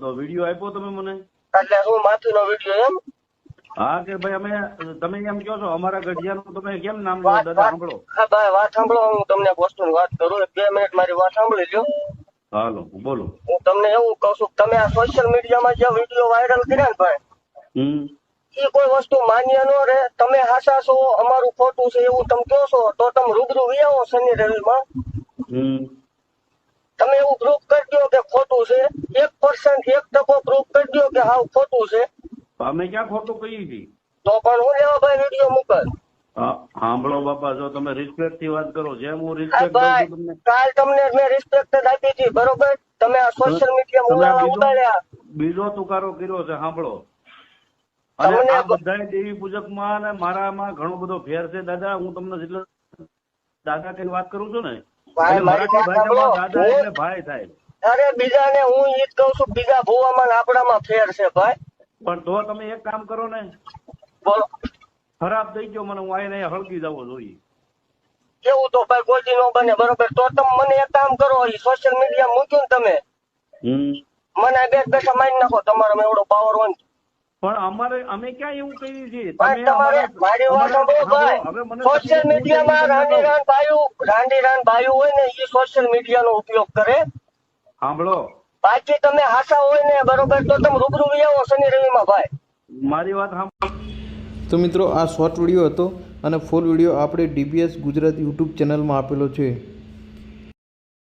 તો વીડિયો આપ્યો તમે મને? એટલે હું માથું નો વીડિયો એમ? હા કે ભાઈ અમે તમે એમ કહો છો અમારા ગઢિયાનું તમે કેમ નામ લો દાદા સાંભળો. હા ભાઈ વાત સાંભળો હું તમને એક વસ્તુની વાત કરું બે મિનિટ મારી વાત સાંભળી લ્યો. હાલો બોલો. હું તમને એવું કહું છું તમે આ સોશિયલ મીડિયામાં જે વીડિયો વાયરલ કર્યા ને ભાઈ હમ. એ કોઈ વસ્તુ માન્ય ન રહે. તમે હાસા છો અમારું ખોટું છે એવું તમે કહો છો તો તમે રૂબરૂ આવો શનિ રવિમાં. હમ. તમે એવું પ્રૂફ કરી દો કે ખોટું છે. પર્સન્ટ એક ટકો પ્રૂફ કરી દો કે હાવ ખોટું છે. અમે ક્યાં ખોટું કહ્યું છે તો પણ હું લેવા ભાઈ વીડિયો મોકલ સાંભળો બાપા જો તમે રિસ્પેક્ટથી વાત કરો જેમ હું રિસ્પેક્ટ તમને. કાલ તમને મેં રિસ્પેક્ટ જ આપી હતી બરોબર? તમે આ સોશિયલ મીડિયા બીજો- ઉડાડ્યા. બીજો તુકારો કર્યો છે સાંભળો અને આ બધા દેવી પૂજકમાં અને મારામાં ઘણો બધો ફેર છે દાદા હું તમને જેટલો દાદા કઈ વાત કરું છું ને ભાઈ, મરાઠી ભાષામાં દાદા એટલે ભાઈ થાય. અરે બીજાને હું ઈ જ કહું છું બીજા ભૂવામાં ને આપણામાં ફેર છે ભાઈ. પણ તો તમે એક કામ કરો ને બોલો. ખરાબ થઈ ગયો મને હું આઈને હળગી જવો જોઈએ કેવું તો ભાઈ કોઈ દી નો બને બરોબર? તો તમે મને એક કામ કરો ઈ સોશિયલ મીડિયા મૂક્યું ને તમે. મને બેઠ બેઠા મારી નાખો તમારો એવડો પાવર હોય પણ અમારે અમે ક્યાં એવું કહીએ છીએ તમારે મારી વાત સાંભળો ભાઈ. સોશિયલ મીડિયામાં રાંડી રાન ભાઈઓ રાંડી રાન ભાઈઓ હોય ને એ સોશિયલ મીડિયાનો ઉપયોગ કરે. સાંભળો. પાછી તમે હાસા હોય ને બરોબર તો તમે રૂબરૂ આવો શનિ રવિમાં ભાઈ. મારી વાત સાંભળો. તો મિત્રો આ શોર્ટ વીડિયો હતો અને ફૂલ વીડિયો આપણે ડીબીએસ ગુજરાત યુટ્યુબ ચેનલમાં આપેલો છે.